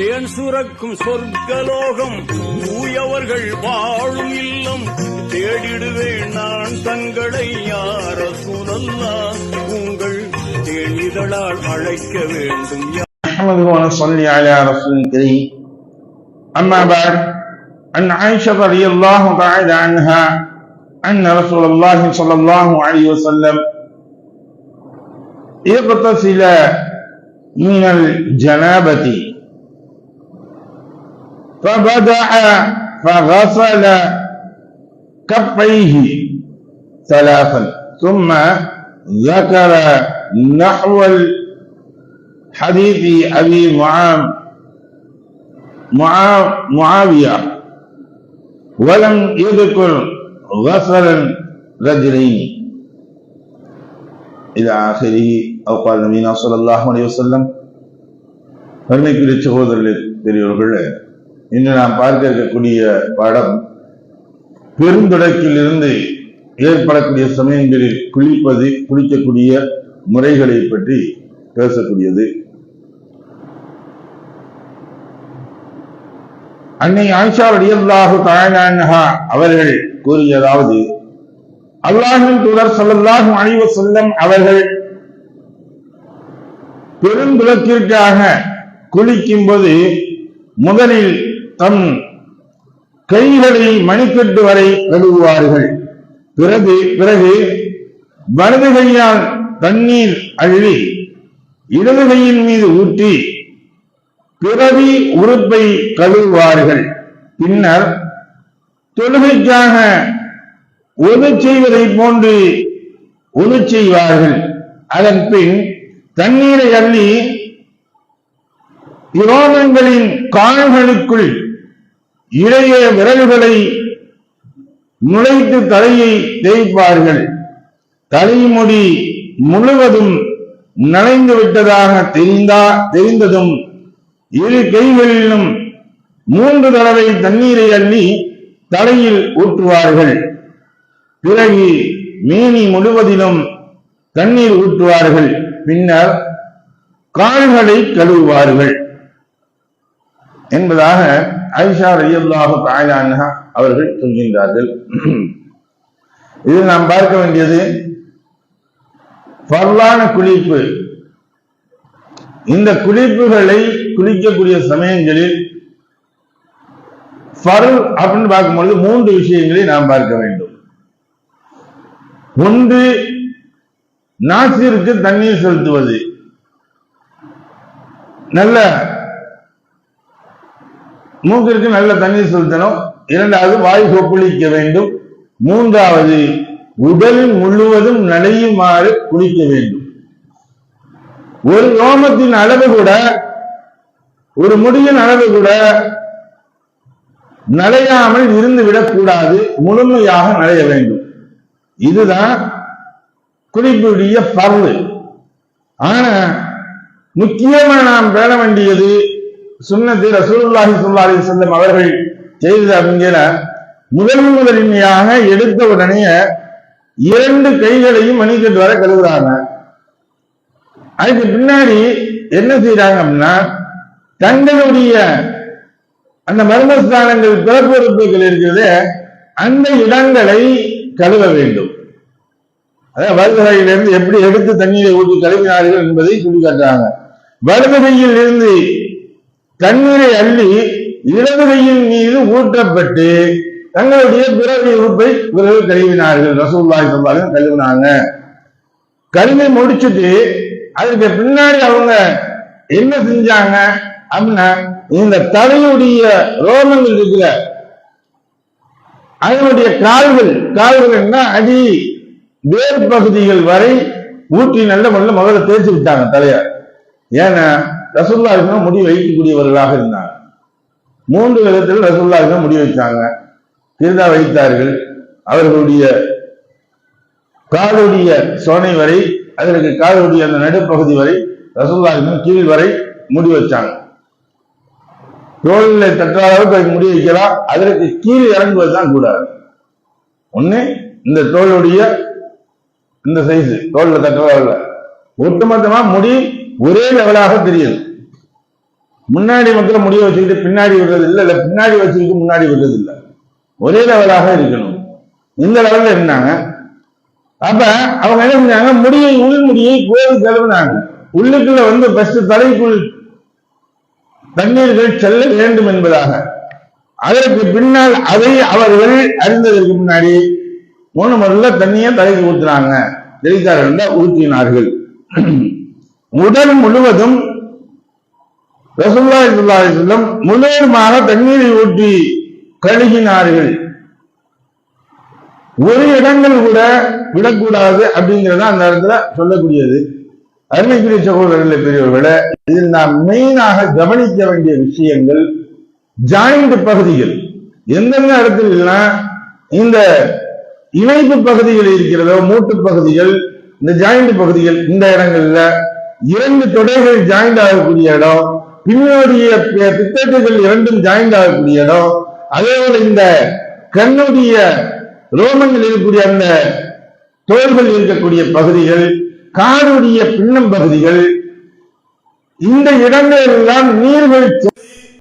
தேன் சுரக்கும் சொர்க்கலோகம் தூயவர்கள் வாழும் இல்லம் தேடிடுவேன் நான் தங்களை யார சூழல்லா உங்கள் தேனிதழால் அழைக்க வேண்டும் யா- نحمده ونصلي على رسول الكريم أما بعد عن عائشة رضي الله تعالى عنها أن رسول الله صلى الله عليه وسلم اغتسل من الجنابة فبدأ فغسل كفيه ثلاثا ثم ذكر نحو حديث أبي معام معا- معاوية ولم يذكر غسل الرجلين إلى آخره أو قال نبينا صلى الله عليه وسلم பெருமைக்குரிய சகோதரர்களே பெரியவர்களே இன்று நாம் பார்க்க இருக்கக்கூடிய பாடம் பெருந்தொடக்கிலிருந்து ஏற்படக்கூடிய சமயங்களில் குளிப்பது குளிக்கக்கூடிய முறைகளை பற்றி பேசக்கூடியது. அன்னை ஆயிஷா ரலியல்லாஹு தஆலா அவர்கள் கூறியதாவது அல்லாஹின் தூதர் ஸல்லல்லாஹு அழிவு வஸல்லம் அவர்கள் பெருந்துலக்கிற்காக குளிக்கும்போது முதலில் தம் கைகளை மணிக்கட்டு வரை கழுவுவார்கள் பிறகு பிறகு வலது கையால் தண்ணீர் அள்ளி இடது கையின் மீது ஊற்றி பிறவி உறுப்பை கழுவுவார்கள். பின்னர் தொழுகைக்காக ஒது செய்வதை போன்று ஒது செய்வார்கள். அதன் பின் தண்ணீரை அள்ளி இரோமங்களின் கால்களுக்குள் இளைய விரல்களை நுழைத்து தலையை தேய்ப்பார்கள். தலைமுடி முழுவதும் நனைந்து விட்டதாக தெரிந்தா தெரிந்ததும் இரு கைகளிலும் மூன்று தடவை தண்ணீரை அள்ளி தலையில் ஊற்றுவார்கள். பிறகு மேனி முழுவதிலும் தண்ணீர் ஊற்றுவார்கள். பின்னர் கால்களை கழுவுவார்கள். என்பதாக ஐஷா ரலியல்லாஹு தஆலா அவர்கள் சொல்கின்றார்கள் இதில் நாம் பார்க்க வேண்டியது பரவான குளிப்பு. இந்த குளிப்புகளை குளிக்கக்கூடிய சமயங்களில் அப்படின்னு பார்க்கும்பொழுது மூன்று விஷயங்களை நாம் பார்க்க வேண்டும். ஒன்று நாசிற்கு தண்ணீர் செலுத்துவது. நல்ல மூக்கிற்கு நல்ல தண்ணீர் செலுத்தணும். இரண்டாவது வாய் கொப்பளிக்க வேண்டும். மூன்றாவது உடலில் முழுவதும் நனையுமாறு குளிக்க வேண்டும். ஒரு ரோமத்தின் அளவு கூட ஒரு முடியின் அளவு கூட நடையாமல் இருந்து விடக்கூடாது. முழுமையாக நடைய வேண்டும். இதுதான் குளிப்புடைய பர்வு ஆனா முக்கியமா நாம் பேண வேண்டியது சுன்னத்து ரசூல்லாஹி சுல்லாஹி அலைஹி அவர்கள் செய்தது அப்படிங்கிற முதல் முதலின்மையாக எடுத்த உடனே இரண்டு கைகளையும் மணிக்கட்டு வர கழுவுறாங்க அதுக்கு பின்னாடி என்ன செய்யறாங்க அப்படின்னா தங்களுடைய அந்த மர்மஸ்தானங்கள் பிறப்புறுப்புகள் இருக்கிறது அந்த இடங்களை கழுவ வேண்டும். அதாவது வலதுகையிலிருந்து எப்படி எடுத்து தண்ணீரை ஊற்றி கழுவினார்கள் என்பதை சுட்டிக்காட்டுறாங்க. வலதுகையில் இருந்து தண்ணீரை அள்ளி இளவரையின் மீது ஊற்றப்பட்டு தங்களுடைய பிறவி உறுப்பை பிறகு கழுவினார்கள். ரசூல்லாய் சொல்வார்கள் கழுவினாங்க. கழுவி முடிச்சுட்டு அதுக்கு பின்னாடி அவங்க என்ன செஞ்சாங்க? அப்படின்னா இந்த தலையுடைய ரோமங்கள் இருக்கிற அதனுடைய கால்கள் கால்கள் என்ன? அடி வேர் பகுதிகள் வரை ஊற்றி நல்ல முறையில் முதல்ல தேய்ச்சி விட்டாங்க தலைய. ஏன்னா ரசூல்லா முடி வைக்கக்கூடியவர்களாக இருந்தாங்க. மூன்று விதத்தில் ரசூல்லா முடி வைத்தாங்க திருதா வைத்தார்கள். அவர்களுடைய காலுடைய சோனை வரை அதற்கு காலுடைய அந்த நடுப்பகுதி வரை ரசூல்லா கீழ் வரை முடி வச்சாங்க. தோளில் தட்டுற அளவுக்கு முடி வைக்கலாம் அதற்கு கீழ் இறங்குவது தான் கூடாது. ஒண்ணு இந்த தோளுடைய இந்த சைஸ் தோல்ல தட்டுறதில்ல ஒட்டுமொத்தமா முடி ஒரே லெவலாக தெரியுது. முன்னாடி மக்களை முடிய வச்சுக்கிட்டு பின்னாடி விடுறது இல்லை இல்லை பின்னாடி வச்சுக்கிட்டு முன்னாடி விடுறது இல்லை. ஒரே லெவலாக இருக்கணும். இந்த லெவலில் இருந்தாங்க. அப்ப அவங்க என்ன செஞ்சாங்க? முடியை உள் முடியை கோவில் கழுவினாங்க. உள்ளுக்குள்ள வந்து ஃபர்ஸ்ட் தலைக்குள் தண்ணீர்கள் செல்ல வேண்டும் என்பதாக. அதற்கு பின்னால் அதை அவர்கள் அறிந்ததற்கு முன்னாடி மூணு முதல்ல தண்ணியை தலைக்கு ஊத்துறாங்க ஜெயித்தார்கள் ஊற்றினார்கள் உடல் முழுவதும் ரசூலுல்லாஹி ஸல்லல்லாஹு முழுவதுமாக தண்ணீரை ஊட்டி கழுகினார்கள். ஒரு இடங்கள் கூட விடக்கூடாது அப்படிங்கிறத அந்த இடத்துல சொல்லக்கூடியது. அருமைக்குரிய சகோதரர்களை பெரியவர்களை இதில் நாம் மெயினாக கவனிக்க வேண்டிய விஷயங்கள் ஜாயிண்ட் பகுதிகள். எந்தெந்த இடத்துல இந்த இணைப்பு பகுதிகள் இருக்கிறதோ மூட்டு பகுதிகள் இந்த ஜாயிண்ட் பகுதிகள் இந்த இடங்கள்ல இரண்டு தொடைகள் ஜாயிண்ட் ஆகக்கூடிய இடம் பின்னோடிய பித்தட்டுகள் இரண்டும் ஜாயிண்ட் ஆகக்கூடிய இடம். அதே போல இந்த கண்ணுடைய ரோமங்கள் இருக்கக்கூடிய அந்த தோள்கள் இருக்கக்கூடிய பகுதிகள் காடுடைய பின்னம் பகுதிகள் இந்த இடங்கள் எல்லாம் நீர்வீழ்ச்சி